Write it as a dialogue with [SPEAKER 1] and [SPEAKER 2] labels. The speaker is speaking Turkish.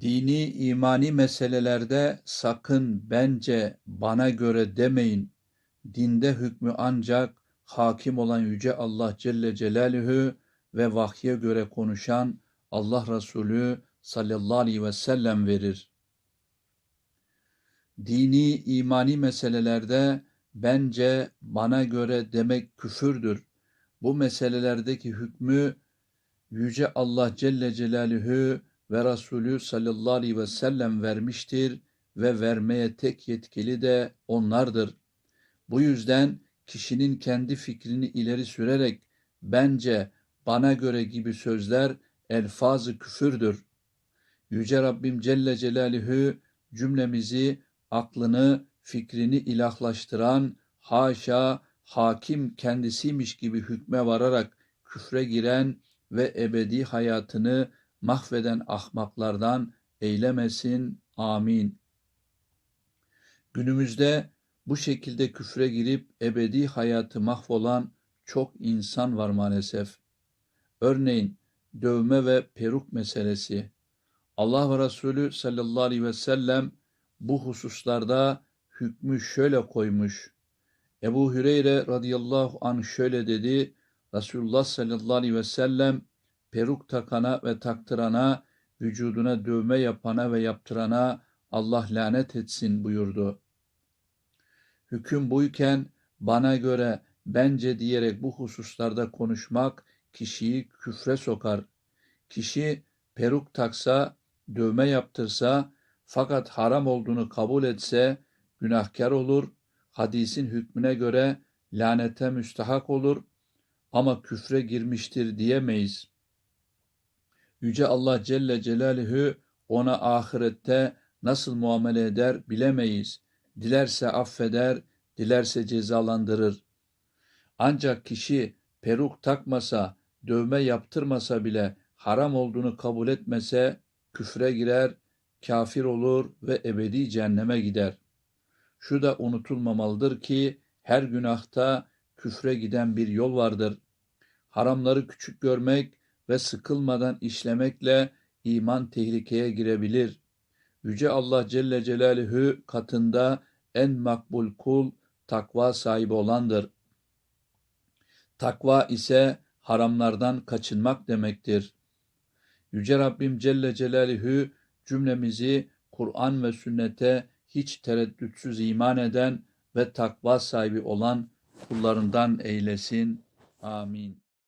[SPEAKER 1] Dini imani meselelerde sakın bence bana göre demeyin. Dinde hükmü ancak hakim olan Yüce Allah Celle Celaluhu ve vahye göre konuşan Allah Resulü sallallahu aleyhi ve sellem verir. Dini imani meselelerde bence bana göre demek küfürdür. Bu meselelerdeki hükmü Yüce Allah Celle Celaluhu ve Resulü sallallahu aleyhi ve sellem vermiştir ve vermeye tek yetkili de onlardır. Bu yüzden kişinin kendi fikrini ileri sürerek bence bana göre gibi sözler elfazı küfürdür. Yüce Rabbim Celle Celaluhu cümlemizi aklını, fikrini ilahlaştıran, haşa hakim kendisiymiş gibi hükme vararak küfre giren ve ebedi hayatını mahveden ahmaklardan eylemesin. Amin. Günümüzde bu şekilde küfre girip ebedi hayatı mahvolan çok insan var maalesef. Örneğin dövme ve peruk meselesi. Allah ve Resulü sallallahu aleyhi ve sellem bu hususlarda hükmü şöyle koymuş. Ebu Hüreyre radıyallahu anh şöyle dedi. Resulullah sallallahu aleyhi ve sellem peruk takana ve taktırana, vücuduna dövme yapana ve yaptırana Allah lanet etsin buyurdu. Hüküm buyken bana göre bence diyerek bu hususlarda konuşmak kişiyi küfre sokar. Kişi peruk taksa, dövme yaptırsa fakat haram olduğunu kabul etse günahkar olur, hadisin hükmüne göre lanete müstahak olur ama küfre girmiştir diyemeyiz. Yüce Allah Celle Celaluhu ona ahirette nasıl muamele eder bilemeyiz. Dilerse affeder, dilerse cezalandırır. Ancak kişi peruk takmasa, dövme yaptırmasa bile haram olduğunu kabul etmese küfre girer, kafir olur ve ebedi cehenneme gider. Şu da unutulmamalıdır ki her günahta küfre giden bir yol vardır. Haramları küçük görmek ve sıkılmadan işlemekle iman tehlikeye girebilir. Yüce Allah Celle Celaluhu katında en makbul kul takva sahibi olandır. Takva ise haramlardan kaçınmak demektir. Yüce Rabbim Celle Celaluhu cümlemizi Kur'an ve sünnete hiç tereddütsüz iman eden ve takva sahibi olan kullarından eylesin. Amin.